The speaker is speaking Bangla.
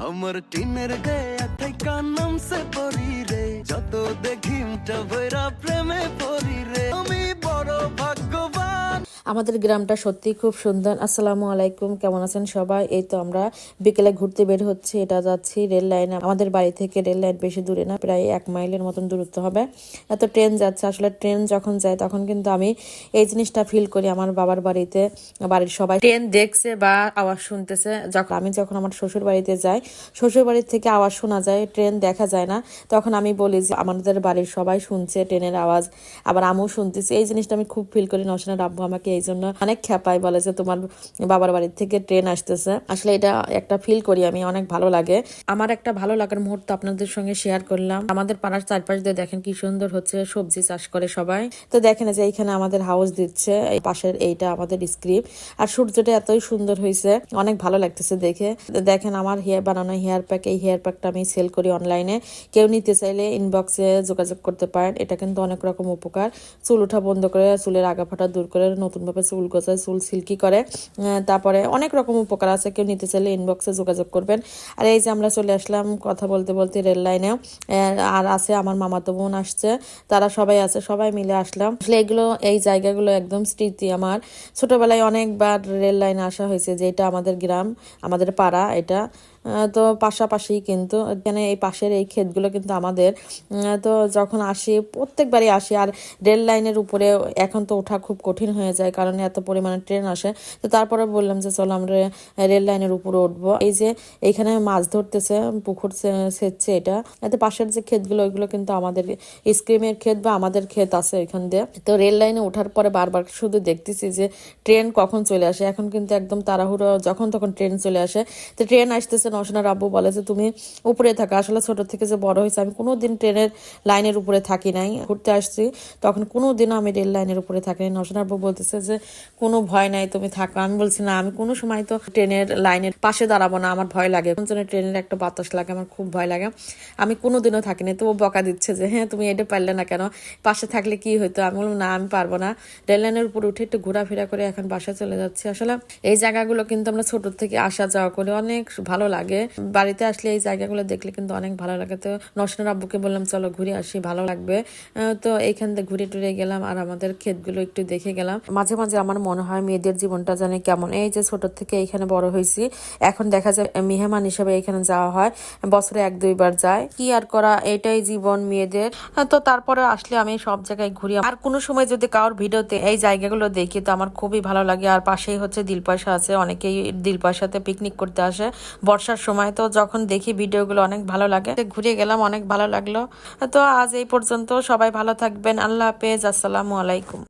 আমার টিনের গায়ে থাইকা নামছে পরি রে যত দেখি ভৈরা প্রেমে পরি আমাদের গ্রামটা সত্যি খুব সুন্দর। আসসালামু আলাইকুম, কেমন আছেন সবাই? এই তো আমরা বিকেলে ঘুরতে বের হচ্ছে, এটা যাচ্ছি রেল লাইনে। আমাদের বাড়ি থেকে রেল লাইন বেশি দূরে না, প্রায় এক মাইলের মতন দূরত্ব হবে। এত ট্রেন যাচ্ছে, আসলে ট্রেন যখন যায় তখন কিন্তু আমি এই জিনিসটা ফিল করি আমার বাবার বাড়িতে, বাড়ির সবাই। ট্রেন দেখছে বা আওয়াজ শুনতেছে, যখন আমি যখন আমার শ্বশুর বাড়িতে যাই, শ্বশুর বাড়ির থেকে আওয়াজ শোনা যায়, ট্রেন দেখা যায় না। তখন আমি বলি যে, আমাদের বাড়ির সবাই শুনছে ট্রেনের আওয়াজ। আবার আমিও শুনতেছি, এই জিনিসটা আমি খুব ফিল করি নসনার আব্বু আমাকে জন্য অনেক খেপাই বলে যে তোমার বাবার বাড়ির থেকে ট্রেন আসতেছে। আসলে এটা একটা ফিল করি আমি, অনেক ভালো লাগে। আমার একটা ভালো লাগার মুহূর্ত আপনাদের সঙ্গে শেয়ার করলাম। আমাদের পাড়ার চারপাশ দিয়ে দেখেন কি সুন্দর হচ্ছে সবজি চাষ করে সবাই। তো দেখেন যে এইখানে আমাদের হাউস দিচ্ছে, এই পাশের এইটা আমাদের স্ক্রিপ্ট আর সূর্যটা এতই সুন্দর হয়েছে অনেক ভালো লাগতেছে দেখে। দেখেন আমার হেয়ার বানানো হেয়ার প্যাক এই হেয়ার প্যাকটা আমি সেল করি অনলাইনে কেউ নিতে চাইলে ইনবক্সে যোগাযোগ করতে পারেন, এটা কিন্তু অনেক রকম উপকার। চুল ওঠা বন্ধ করে চুলের আগা ফাটা দূর করে নতুনভাবে চুল গোছায় চুল সিল্কি করে। তারপরে অনেক রকম উপকার আছে। কেউ নিতে চাইলে ইনবক্সে যোগাযোগ করবেন। আর এই যে আমরা চলে আসলাম কথা বলতে বলতে রেল লাইনে আর আছে আমার মামাতো বোন আসছে। তারা সবাই আছে, সবাই মিলে আসলাম। আসলে এগুলো, এই জায়গাগুলো একদম স্মৃতি আমার। ছোটবেলায় অনেকবার রেল লাইনে আসা হয়েছে যে এটা আমাদের গ্রাম, আমাদের পাড়া, এটা। তো পাশাপাশি কিন্তু এখানে এই পাশের এই ক্ষেতগুলো কিন্তু আমাদের তো যখন আসি, প্রত্যেকবারই আসি আর রেল লাইনের উপরে এখন তো ওঠা খুব কঠিন হয়ে যায় কারণ এত পরিমাণে ট্রেন আসে। তো তারপরে বললাম যে চলো আমরা রেল লাইনের উপরে উঠবো। এই যে এইখানে মাছ ধরতেছে, পুকুর সেচছে এটা। এতে পাশের যে ক্ষেতগুলো, ওইগুলো কিন্তু আমাদের স্ক্রিমের ক্ষেত বা আমাদের ক্ষেত আছে এখান দিয়ে। তো রেল লাইনে ওঠার পরে বারবার শুধু দেখতেছি যে ট্রেন কখন চলে আসে। এখন কিন্তু একদম তাড়াহুড়ো, যখন তখন ট্রেন চলে আসে। তো ট্রেন আসতেছে নশনার আব্বু বলে যে, তুমি উপরে থাকা, আসলে ছোট থেকে যে বড় হয়েছে, আমি কোনো দিন ট্রেনের লাইনের উপরে থাকি নাই। ঘুরতে আসছি, তখন কোনো দিনও আমি রেল লাইনের উপরে থাকি নাই। নশনার আব্বু বলতেছে যে, কোনো ভয় নাই, তুমি থাকো। আমি বলছি, না, আমি কোনো সময় তো ট্রেনের লাইনের পাশে দাঁড়াবো না, আমার ভয় লাগে। কোন ট্রেনের একটা বাতাস লাগে, আমার খুব ভয় লাগে। আমি কোনো কোনোদিনও থাকিনি তো ও বকা দিচ্ছে যে হ্যাঁ তুমি এটা পারলে না কেন? পাশে থাকলে কি হতো আমি বললাম, না, আমি পারব না। রেল লাইনের উপর উঠে একটু ঘোরাফেরা করে এখন বাসায় চলে যাচ্ছি। আসলে এই জায়গাগুলো কিন্তু আমরা ছোট থেকে আসা যাওয়া করে অনেক ভালো লাগে। বাড়িতে আসলে এই জায়গাগুলো দেখলে কিন্তু অনেক ভালো লাগে। তো নসনের আব্বুকে বললাম, চলো ঘুরে আসি, ভালো লাগবে। তো এইখান থেকে ঘুরে টুরে গেলাম আর আমাদের ক্ষেতগুলো একটু দেখে গেলাম। মাঝে মাঝে আমার মনে হয় মেয়েদের জীবনটা জানে কেমন। এই যে ছোট থেকে এইখানে বড় হয়েছি, এখন দেখা যায় মেহমান হিসেবে এখানে যাওয়া হয়, বছরে এক দুইবার যায়। কি আর করা, এটাই জীবন মেয়েদের। তো তারপরে আসলে আমি সব জায়গায় ঘুরি। আর কোনো সময় যদি কারোর ভিডিওতে এই জায়গাগুলো দেখি, তো আমার খুবই ভালো লাগে। আর পাশেই হচ্ছে দিলপাশা আছে, অনেকেই দিলপাশাতে পিকনিক করতে আসে। বর্ষার সময় তো যখন দেখি ভিডিওগুলো অনেক ভালো লাগে ঘুরে গেলাম, অনেক ভালো লাগল। তো আজ এই পর্যন্ত সবাই ভালো থাকবেন। আল্লাহ হাফেজ। আসসালামু আলাইকুম।